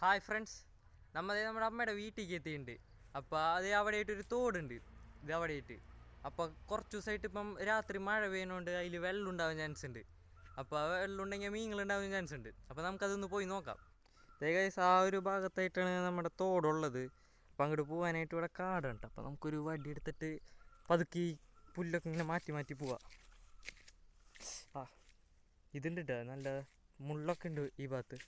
Hi friends. നമ്മൾ നമ്മുടെ അമ്മയുടെ വീട്ടിലേക്ക് എത്തിയിട്ടുണ്ട് അപ്പോൾ അത് അവിടെയായിട്ടൊരു തോടുണ്ട്. ഇത് അവിടെയായിട്ട്. അപ്പോൾ കുറച്ച് ദിവസമായിട്ട് ഇപ്പം രാത്രി മഴ പെയ്യുന്നതുകൊണ്ട് അതിൽ വെള്ളം ഉണ്ടാവാൻ ചാൻസ് ഉണ്ട് അപ്പോൾ വെള്ളം ഉണ്ടെങ്കിൽ മീനുകൾ ഉണ്ടാവാൻ ചാൻസ് ഉണ്ട് അപ്പോൾ നമുക്കതൊന്ന് പോയി നോക്കാം. ഏകദേശം ആ ഒരു ഭാഗത്തായിട്ടാണ് നമ്മുടെ തോടുള്ളത്. അപ്പോൾ അങ്ങോട്ട് പോകാനായിട്ട് ഇവിടെ കാടുണ്ട്. അപ്പോൾ നമുക്കൊരു വടി എടുത്തിട്ട് പതുക്കി പുല്ലൊക്കെ ഇങ്ങനെ മാറ്റി മാറ്റി പോവാം. ആ ഇതുണ്ട് കേട്ടോ നല്ല മുള്ളൊക്കെ ഉണ്ട് ഈ ഭാഗത്ത്.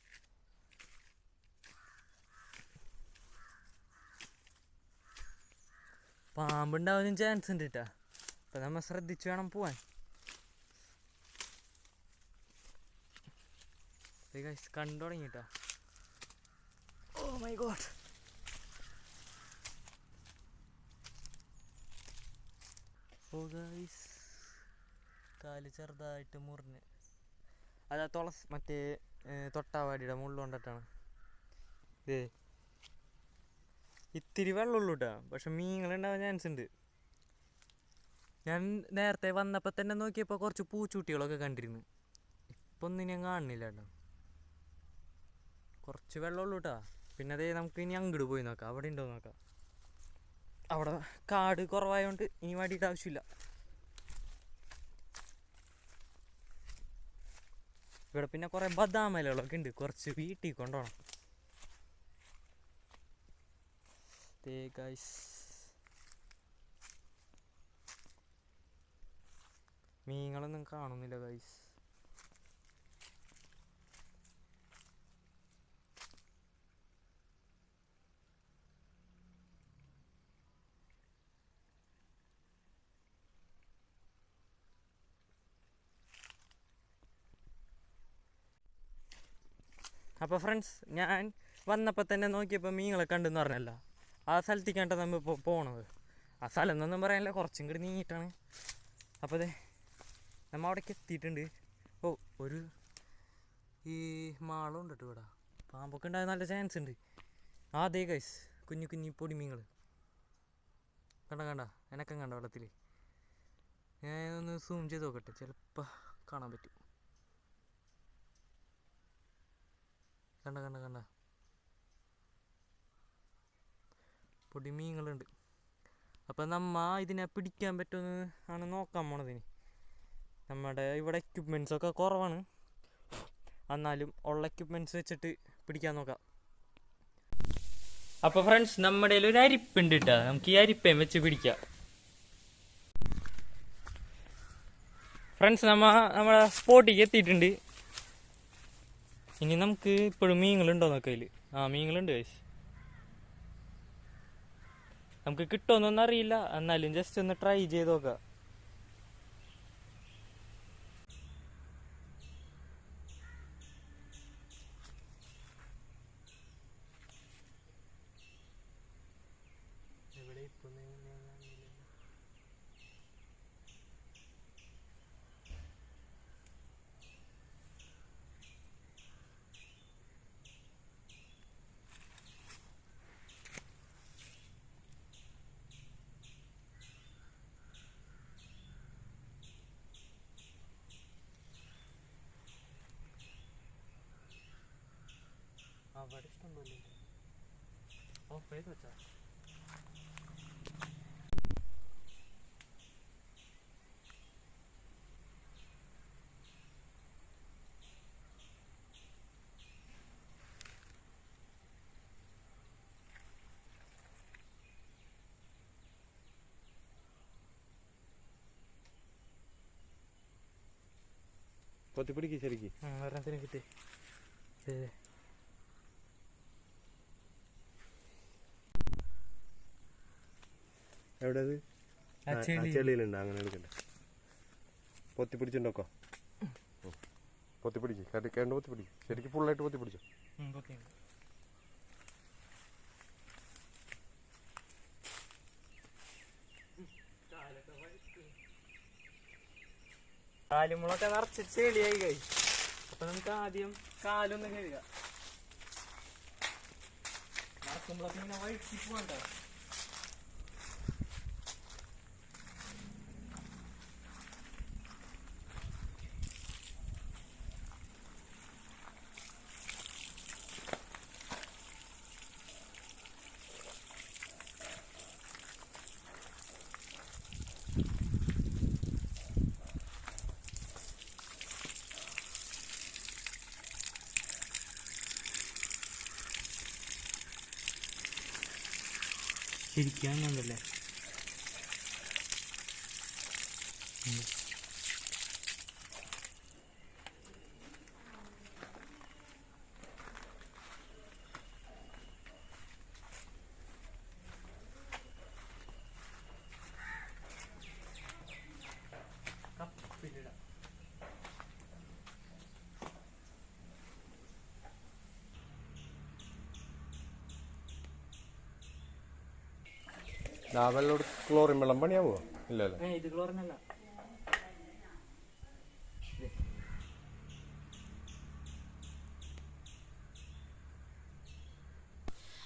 പാമ്പുണ്ടാവാനും ചാൻസ് ഉണ്ട് കേട്ടാ അപ്പം നമ്മൾ ശ്രദ്ധിച്ച് വേണം പോവാൻ. കണ്ടു തുടങ്ങിട്ടോ. Oh my God oh guys കാൽ ചെറുതായിട്ട് മുറിഞ്ഞ്. അതാ തുളസ് മറ്റേ തൊട്ടാവാടിയുടെ മുള്ളു കൊണ്ടിട്ടാണ്. ഇതേ ഇത്തിരി വെള്ളമുള്ളൂ കേട്ടോ പക്ഷെ മീനുകളുണ്ടാവാൻ ചാൻസ് ഉണ്ട് ഞാൻ നേരത്തെ വന്നപ്പോൾ തന്നെ നോക്കിയപ്പോൾ കുറച്ച് പൂച്ചൂട്ടികളൊക്കെ കണ്ടിരുന്നു. ഇപ്പം ഒന്നും ഞാൻ കാണുന്നില്ല കേട്ടോ കുറച്ച് വെള്ളമുള്ളൂ കേട്ടോ പിന്നെ അതേ നമുക്ക് ഇനി അങ്ങോട്ട് പോയി നോക്കാം. അവിടെ ഉണ്ടോ നോക്കാം. അവിടെ കാട് കുറവായതുകൊണ്ട് ഇനി വടിയുടെ ആവശ്യമില്ല. ഇവിടെ പിന്നെ കുറേ ബദാമലകളൊക്കെ ഉണ്ട്. കുറച്ച് വീട്ടിൽ കൊണ്ടുപോകണം. ദേ ഗൈസ് മീനുകളൊന്നും കാണുന്നില്ല ഗൈസ് അപ്പോൾ ഫ്രണ്ട്സ് ഞാൻ വന്നപ്പോൾ തന്നെ നോക്കിയപ്പോൾ മീങ്ങളെ കണ്ടെന്ന് പറഞ്ഞല്ലോ. ആ സ്ഥലത്തേക്കാണ് നമ്മൾ ഇപ്പോൾ പോണത്. ആ സ്ഥലം എന്നൊന്നും പറയാനില്ല കുറച്ചും കൂടി നീങ്ങിയിട്ടാണ്. അപ്പോൾ അതെ നമ്മൾ അവിടേക്ക് എത്തിയിട്ടുണ്ട്. ഓ ഒരു ഈ മാളം ഉണ്ട് കേട്ടോ ഇവിടെ. പാമ്പൊക്കെ ഉണ്ടാകാൻ നല്ല ചാൻസ് ഉണ്ട്. ആ അതെ ഗൈസ് കുഞ്ഞു കുഞ്ഞു പൊടി മീനുകൾ കണ്ട കണ്ട? എനക്കം കണ്ട വെള്ളത്തിൽ ഞാൻ ഒന്ന് സൂം ചെയ്ത് നോക്കട്ടെ ചിലപ്പോൾ കാണാൻ പറ്റും. കണ്ട കണ്ട കണ്ട? പൊടി മീനുകളുണ്ട് അപ്പം നമ്മ ഇതിനെ പിടിക്കാൻ പറ്റുമെന്ന് ആണ് നോക്കാൻ പോണതിന് നമ്മുടെ ഇവിടെ എക്യുപ്മെന്റ്സ് ഒക്കെ കുറവാണ്. എന്നാലും ഉള്ള എക്യുപ്മെന്റ്സ് വെച്ചിട്ട് പിടിക്കാൻ നോക്കാം. അപ്പോൾ ഫ്രണ്ട്സ് നമ്മുടെ ഒരു അരിപ്പുണ്ട് കേട്ടോ നമുക്ക് ഈ അരിപ്പയും വെച്ച് പിടിക്കാം. ഫ്രണ്ട്സ് നമ്മ നമ്മുടെ സ്പോട്ടിലേക്ക് എത്തിയിട്ടുണ്ട്. ഇനി നമുക്ക് ഇപ്പോഴും മീനുകളുണ്ടോ നോക്കാം ആ മീനുകളുണ്ട് guys. നമുക്ക് കിട്ടുമെന്നൊന്നും അറിയില്ല. എന്നാലും ജസ്റ്റ് ഒന്ന് ട്രൈ ചെയ്ത് നോക്കാം അവിടെ ഇഷ്ടം പോലെ ഓഫ് ചെയ്ത് വെച്ചാ പൊത്തിപ്പിടിക്ക് ശരിക്ക് ഒരെണ്ണത്തിന് കിട്ടി എവിടെ അത് ചെളിയിലുണ്ട് അങ്ങനെ എടുക്കണ്ട പൊത്തിപ്പിടിച്ചുണ്ടോക്കോ പൊത്തിപ്പിടിക്ക്. കണ്ടി കേണ്ട പൊത്തിപ്പിടിക്ക്. ശരിക്ക് ഫുള്ളായിട്ട് പൊത്തി. പിടിച്ചോ. കാലുമുളൊക്കെ നിറച്ച് ചെളിയായി കഴി അപ്പൊ നമുക്ക് ആദ്യം കാലൊന്ന് കഴുകാം. നടക്കുമ്പോഴൊക്കെ ഇങ്ങനെ വഴിക്ക് പോകണ്ട? ശരിക്കും അങ്ങനല്ലേ വെള്ളം ക്ലോറിൻ വെള്ളം പണിയാവോ? ഇത് ഇത് ക്ലോറിനല്ല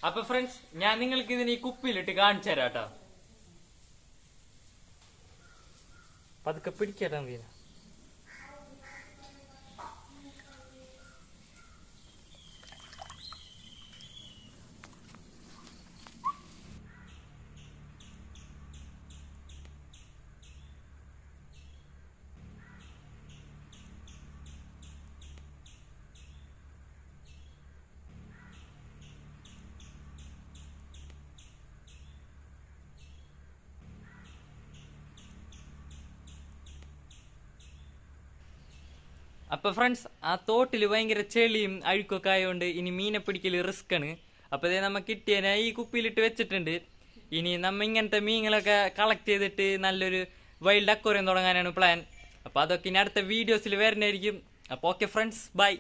അപ്പൊ ഫ്രണ്ട്സ് ഞാൻ നിങ്ങൾക്ക് ഇതിന് ഈ കുപ്പിയിലിട്ട് കാണിച്ചു തരാം കേട്ടോ. പതുക്കെ പിടിക്കട്ടെ വീന അപ്പൊ ഫ്രണ്ട്സ് ആ തോട്ടിൽ ഭയങ്കര ചെളിയും അഴുക്കൊക്കെ ആയതുകൊണ്ട് ഇനി മീനെ പിടിക്കൽ റിസ്ക് ആണ്. അപ്പൊ ഇതേ നമ്മ കിട്ടിയതിനെ ഈ കുപ്പിയിലിട്ട് വെച്ചിട്ടുണ്ട്. ഇനി നമ്മ ഇങ്ങനത്തെ മീനുകളൊക്കെ കളക്ട് ചെയ്തിട്ട് നല്ലൊരു വൈൽഡ് അക്വറിയം തുടങ്ങാനാണ് പ്ലാൻ അപ്പൊ അതൊക്കെ ഇനി അടുത്ത വീഡിയോസിൽ വരുന്നതായിരിക്കും അപ്പൊ ഓക്കെ ഫ്രണ്ട്സ് ബൈ